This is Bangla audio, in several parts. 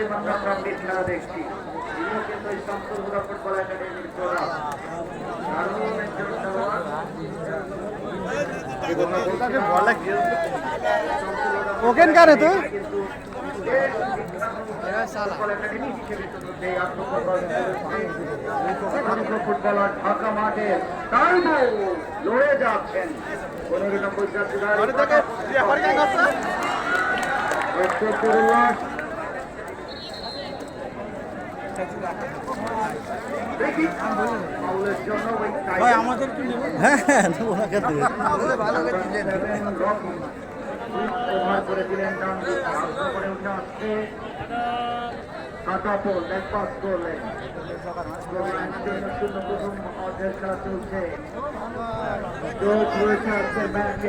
এই মাত্র আমরা খেলা দেখছি। তিনিও কিন্তু এই শঙ্করপুরা ফুটবল একাডেমির প্রধান দারুণ একজন খেলোয়াড়। এবং ওখানকার তো। কিন্তু বেশ বিখ্যাত ফুটবল একাডেমি হিসেবে ইতিমধ্যে আত্মপ্রকাশ করেছে। ভারতীয় ফুটবলার ঢাকা মাঠে তাইবো লড়ে যাচ্ছেন। পনেরো নম্বর জাতীয় দেখি ফাউলের জন্য ওই ভাই আমাদের কি হ্যাঁ হ্যাঁ ওনাকে দে ওভার করে দিলেন ডান দিকে আক্রমণে উঠে আসছে। কাটাপোল ব্যাক পাস করলেন শূন্য প্রথম অর্ধের খেলা চলছে রয়েছে আজকে ম্যাচে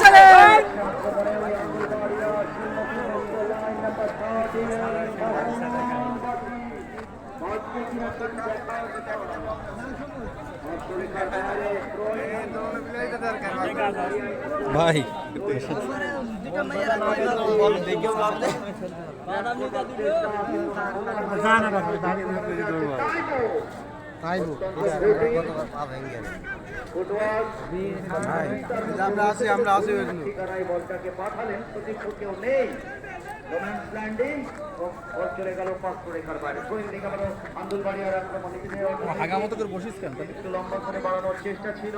চলে ভাই। আমরা আছি আমরা আছি বলটাকে পাঠালেন প্রতিপক্ষ কেউ নেই রোম্যান্স ল্যান্ডিং বল চলে গেল পাঁচ রেখার বাইরে গোয়িং দিকে আমরা আন্দুলবাড়ি আর আক্রমণ হাগা করে বসিস কেন একটু লম্বা করে বাড়ানোর চেষ্টা ছিল।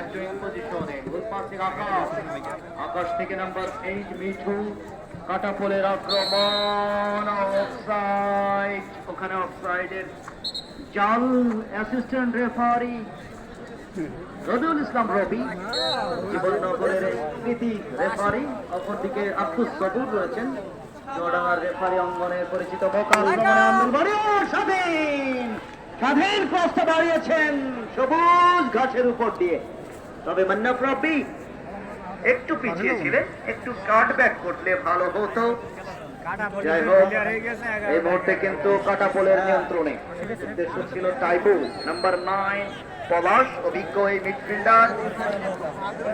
একজন পজিশনে পাশে আকাশ। আকাশ থেকে নাম্বার এইট মিঠু কাটা পোলের আক্রমণ অফসাইড ওখানে অফসাইডের জাল অ্যাসিস্ট্যান্ট রেফারি ইসলাম রবি, জীবননগরের রেফারি অপরদিকে আব্দুল সবুর রয়েছেন। রেফারি অঙ্গনে পরিচিত স্বাধীন। স্বাধীন বাড়িয়েছেন সবুজ ঘাসের উপর দিয়ে। তবে মান্নাফ রবি একটু পিছিয়ে ছিলেন, একটু কাট ব্যাক করলে ভালো হতো। যাই হোক, এই মুহূর্তে কিন্তু কাটা পোলের নিয়ন্ত্রণে। উদ্দেশ্য ছিল টাইবু নাম্বার নাইন পলাশ, অভিজ্ঞ এই মিডফিল্ডার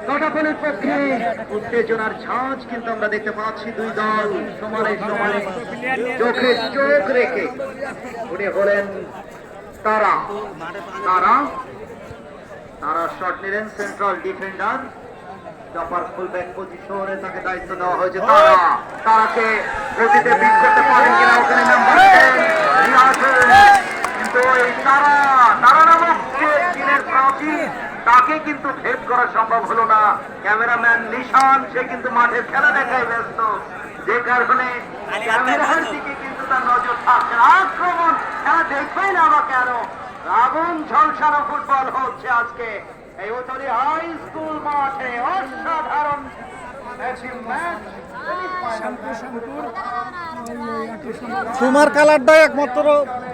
কাটা পোলের পক্ষে উত্তেজনার ঝাঁজ কিন্তু আমরা দেখতে পাচ্ছি দুই দল সমানে সমানে। চোখে চোখ রেখে উনি হলেন তারা। তারা তারা শট নিলেন সেন্ট্রাল ডিফেন্ডার চাপার ফুলব্যাক পজিশনে তাকে দায়িত্ব দেওয়া হয়েছে তারা। তারাকে গতিতে বিট করতে পারেন কিনা ওখানে নাম্বার কিন্তু তারা তারা তাকে কিন্তু ভেদ করা সম্ভব হলো না। ক্যামেরাম্যান নিশান সে কিন্তু মাঠের খেলা দেখায় ব্যস্ত। যে কারণে ক্যামেরার দিকে কিন্তু তার নজর থাকছে আক্রমণ খেলা দেখবেই না বা কেন আগুন ঝলসানো ফুটবল হচ্ছে আজকে। এই উত্তরে হাই স্কুল মাঠে অসাধারণ একটি ম্যাচ তোমার কালারটা একমাত্র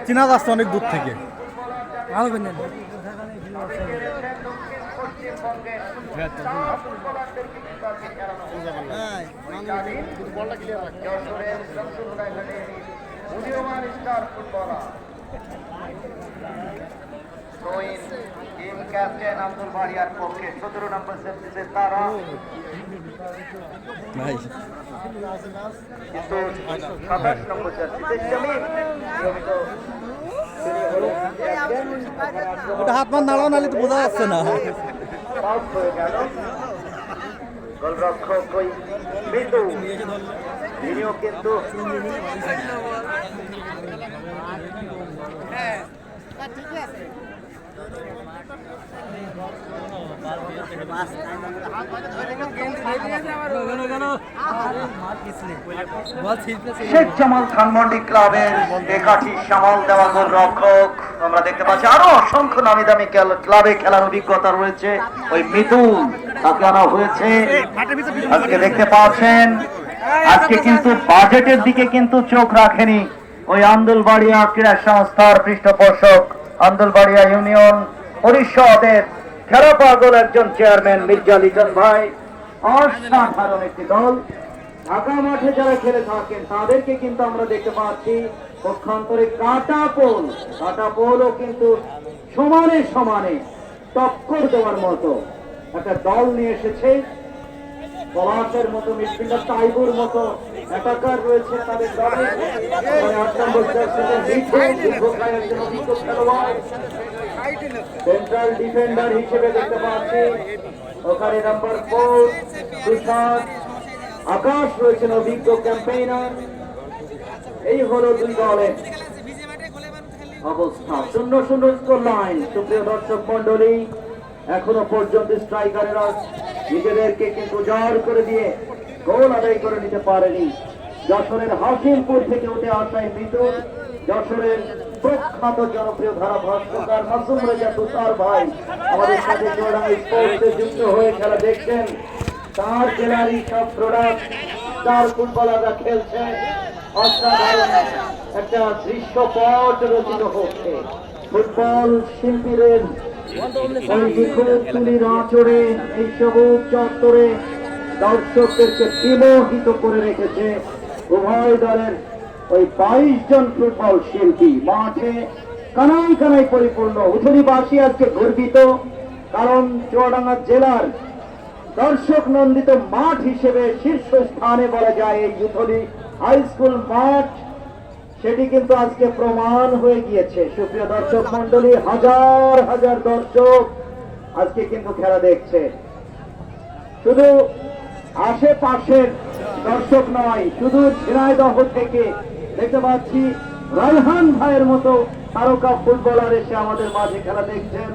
চিনা যাচ্ছে অনেক দূর থেকে। উদীয়মান star footballer Rohin team captain Abdul বাড়িয়ার পক্ষে সতেরো নম্বর তারা ভাই। কিন্তু সাতাশ নম্বর জার্সিতে ওটা হাত মান নাড়াও, নাহলে তো বোঝা যাচ্ছে না। শেখ জামাল ধানমন্ডি ক্লাবের একাঠি সামাল দেওয়া গোলরক্ষক। আমরা দেখতে পাচ্ছি আরও অসংখ্য নামি দামি ক্লাবে খেলার অভিজ্ঞতা রয়েছে। ওই মিতুল তাকে আনা হয়েছে। আজকে দেখতে পাচ্ছেন, আজকে কিন্তু বাজেটের দিকে কিন্তু চোখ রাখেনি ওই আন্দোলবাড়িয়া ক্রীড়া সংস্থার পৃষ্ঠপোষক। আন্দোলবাড়িয়া ইউনিয়ন পরিষদের খেলা পাগল একজন চেয়ারম্যান মির্জা লিটন ভাই। অসাধারণ একটি দল। ঢাকা মাঠে যারা খেলে থাকেন, তাদেরকে কিন্তু আমরা দেখতে পাচ্ছি পক্ষান্তরে কাটা পোল কাটা পোলও কিন্তু সমানে সমানে টক্কর দেওয়ার মতো। একটা দল নিয়ে এসেছে। পলাশের মতো মিডফিল্ডার, তাইবুর মতো অ্যাটাকার রয়েছে তাদের দলে। আট নম্বর সেন্ট্রাল ডিফেন্ডার হিসেবে দেখতে পাচ্ছি। ওখানে নাম্বার ফোর তুষার। আকাশ রয়েছেন অভিজ্ঞ ক্যাম্পেইনার এই হলো দুই দলের অবস্থা। শূন্য শূন্য স্কোর লাইন সুপ্রিয় দর্শক মন্ডলী এখনও পর্যন্ত স্ট্রাইকারেরা নিজেদেরকে কিন্তু জয় করে দিয়ে গোল আদায় করে নিতে পারেনি। যশোরের হাসিমপুর থেকে উঠে আসায় মিতুল যশোরের প্রখ্যাত জনপ্রিয় ধারা ভাস্কর মাসুম রেজা তুষার ভাই আমাদের সাথে স্পোর্টসে যুক্ত হয়ে খেলা দেখছেন। তার জেলারই সব প্রোডাক্ট চার ফুটবলাররা খেলছে। একটা দৃশ্যপট রচিত হচ্ছে ফুটবল শিল্পীদের তুলির আঁচড়ে এই সবুজ চত্বরে দর্শকদেরকে বিমোহিত করে রেখেছে উভয় দলের ওই বাইশ জন ফুটবল শিল্পী মাঠে কানাই কানাই পরিপূর্ণ উথলিবাসী আজকে গর্বিত কারণ চুয়াডাঙ্গা জেলার দর্শক নন্দিত মাঠ হিসেবে শীর্ষ স্থানে বলা যায় এই যুথলি হাই স্কুল মাঠ সেটি কিন্তু আজকে প্রমাণ হয়ে গিয়েছে। সুপ্রিয় দর্শক মন্ডলী হাজার হাজার দর্শক আজকে কিন্তু খেলা দেখছে। শুধু আশেপাশের দর্শক নয়, শুধু ঝিনাইদহ থেকে দেখতে পাচ্ছি রায়হান ভাইয়ের মতো তারকা ফুটবলার এসে আমাদের মাঝে খেলা দেখছেন।